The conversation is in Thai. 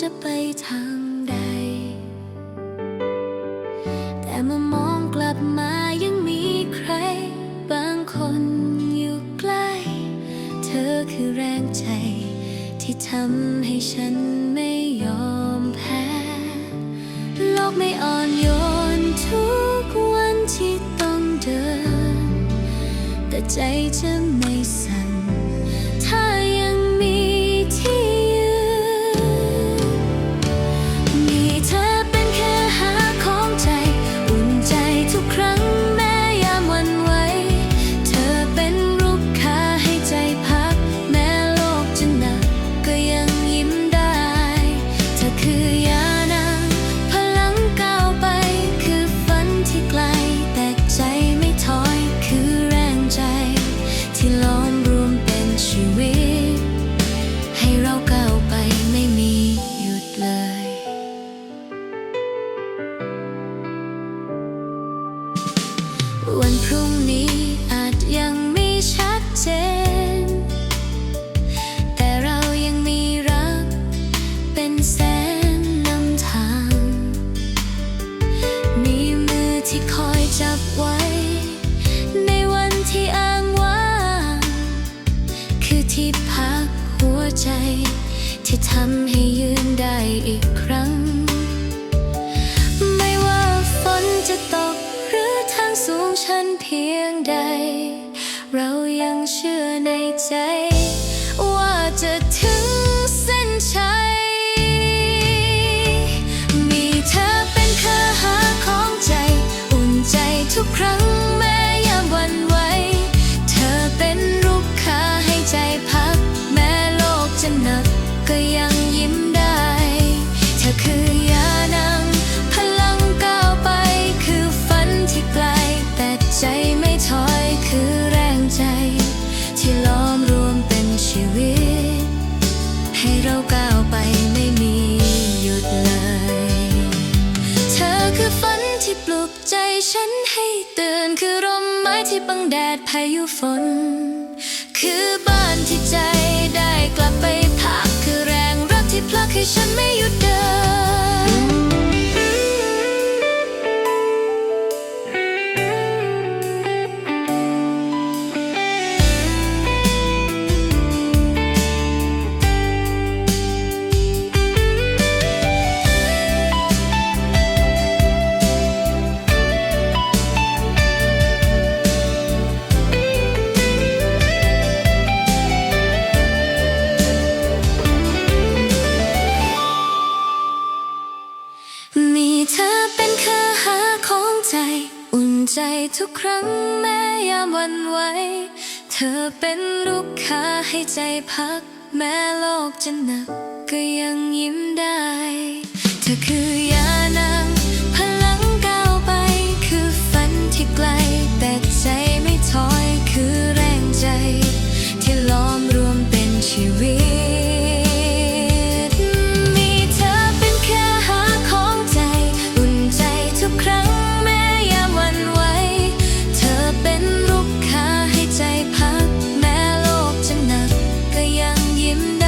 จะไปทางใด แต่เมื่อมองกลับมายังมีใคร บางคนอยู่ใกล้ เธอคือแรงใจ ที่ทำให้ฉันไม่ยอมแพ้ โลกไม่อ่อนโยน วันพรุ่งนี้อาจยังไม่ชัดเจน แต่เรายังมีรักเป็นแสนนำทาง มีมือที่คอยจับไว้ ในวันที่อ้างว่างคือที่พักหัวใจ ที่ทำให้ยืนได้อีกครั้ง ฉันเพียงใด เรายังเชื่อในใจ ที่ปลุกใจฉันให้ตื่นคือร่มไม้ที่บังแดดพายุฝน คือบ้านที่ใจ ใจทุกครั้งแม้ยามวันไหว เธอเป็นลูกค้าให้ใจพัก แม้โลกจะหนักก็ยังยิ้มได้ เธอคือยานา him